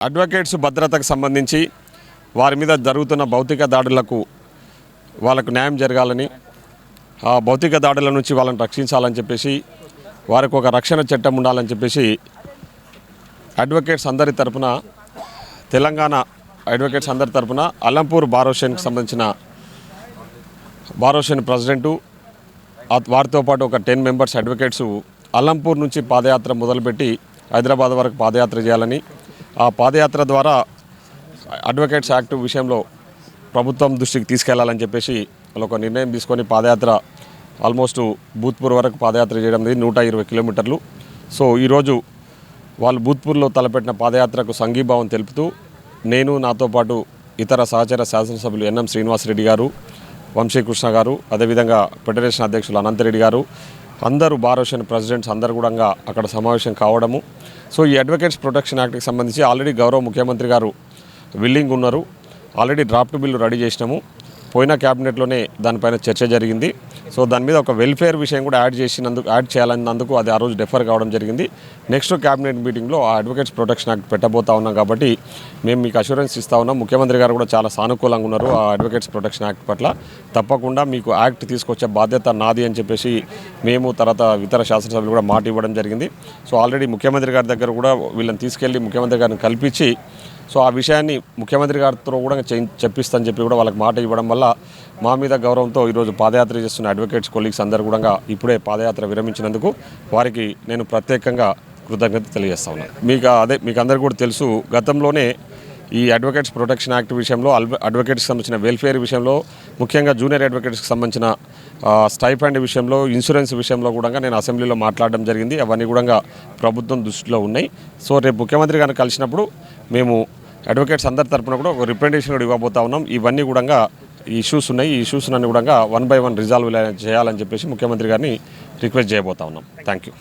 Advocates భద్రతకు సంబంధించి వారి మీద జరుగుతున్న భౌతిక దాడులకు వాళ్ళకు న్యాయం జరగాలని ఆ భౌతిక దాడుల నుంచి వాళ్ళని రక్షించాలని చెప్పేసి వారికి ఒక రక్షణ చట్టం ఉండాలని చెప్పేసి అడ్వకేట్స్ అందరి తరపున తెలంగాణ అడ్వకేట్స్ అందరి తరపున అల్లంపూర్ బారోషన్కి సంబంధించిన బారోషన్ ప్రెసిడెంటు వారితో పాటు ఒక టెన్ మెంబర్స్ అడ్వకేట్స్ అల్లంపూర్ నుంచి పాదయాత్ర మొదలుపెట్టి హైదరాబాద్ వరకు పాదయాత్ర చేయాలని ఆ పాదయాత్ర ద్వారా అడ్వకేట్స్ యాక్ట్ విషయంలో ప్రభుత్వం దృష్టికి తీసుకెళ్ళాలని చెప్పేసి వాళ్ళు ఒక నిర్ణయం తీసుకొని పాదయాత్ర ఆల్మోస్ట్ భూత్పూర్ వరకు పాదయాత్ర చేయడం అనేది నూట ఇరవై కిలోమీటర్లు. సో ఈరోజు వాళ్ళు భూత్పూర్లో తలపెట్టిన పాదయాత్రకు సంఘీభావం తెలుపుతూ నేను నాతో పాటు ఇతర సహచర శాసనసభ్యులు ఎన్ఎం శ్రీనివాసరెడ్డి గారు వంశీకృష్ణ గారు అదేవిధంగా ఫెడరేషన్ అధ్యక్షులు అనంతరెడ్డి గారు అందరూ బారోషన్ ప్రెసిడెంట్స్ అందరు కూడా అక్కడ సమావేశం కావడము సో ఈ అడ్వకేట్స్ ప్రొటెక్షన్ యాక్ట్కి సంబంధించి ఆల్రెడీ గౌరవ ముఖ్యమంత్రి గారు విల్లింగ్ ఉన్నారు. ఆల్రెడీ డ్రాఫ్ట్ బిల్లు రెడీ చేసినాము. పోయిన క్యాబినెట్లోనే దానిపైన చర్చ జరిగింది. సో దాని మీద ఒక వెల్ఫేర్ విషయం కూడా యాడ్ చేసినందుకు యాడ్ చేయాలన్నందుకు అది ఆ రోజు డెఫర్ కావడం జరిగింది. నెక్స్ట్ క్యాబినెట్ మీటింగ్లో ఆ అడ్వకేట్స్ ప్రొటెక్షన్ యాక్ట్ పెట్టబోతా ఉన్నాం కాబట్టి మేము మీకు అష్యూరెన్స్ ఇస్తా ఉన్నాం. ముఖ్యమంత్రి గారు కూడా చాలా సానుకూలంగా ఉన్నారు ఆ అడ్వకేట్స్ ప్రొటెక్షన్ యాక్ట్ పట్ల. తప్పకుండా మీకు యాక్ట్ తీసుకొచ్చే బాధ్యత నాది అని చెప్పేసి మేము తర్వాత ఇతర శాసనసభ్యులు కూడా మాట ఇవ్వడం జరిగింది. సో ఆల్రెడీ ముఖ్యమంత్రి గారి దగ్గర కూడా వీళ్ళని తీసుకెళ్ళి ముఖ్యమంత్రి గారిని కల్పించి సో ఆ విషయాన్ని ముఖ్యమంత్రి గారితో కూడా చేయి- చెప్పి కూడా వాళ్ళకి మాట ఇవ్వడం వల్ల మా మీద గౌరవంతో ఈరోజు పాదయాత్ర చేస్తున్న అడ్వకేట్స్ కొలీగ్స్ అందరూ కూడా ఇప్పుడే పాదయాత్ర విరమించినందుకు వారికి నేను ప్రత్యేకంగా కృతజ్ఞత తెలియజేస్తా ఉన్నాను మీకు అదే మీకు అందరికీ కూడా తెలుసు గతంలోనే ఈ అడ్వకేట్స్ ప్రొటెక్షన్ యాక్ట్ విషయంలో అడ్వకేట్స్కి సంబంధించిన వెల్ఫేర్ విషయంలో ముఖ్యంగా జూనియర్ అడ్వకేట్స్కి సంబంధించిన స్టైఫండ్ విషయంలో ఇన్సూరెన్స్ విషయంలో కూడా నేను అసెంబ్లీలో మాట్లాడడం జరిగింది. అవన్నీ కూడా ప్రభుత్వం దృష్టిలో ఉన్నాయి. సో రేపు ముఖ్యమంత్రి గారిని కలిసినప్పుడు మేము అడ్వకేట్స్ అందరి తరపున కూడా ఒక రిప్రజెంటేషన్ కూడా ఇవ్వబోతా ఉన్నాం. ఇవన్నీ కూడా ఈ ఇష్యూస్ ఉన్నాయి. ఈ ఇష్యూస్ అన్ని కూడా వన్ బై వన్ రిజాల్వ్ చేయాలని చెప్పేసి ముఖ్యమంత్రి గారిని రిక్వెస్ట్ చేయబోతా ఉన్నాం. Thank you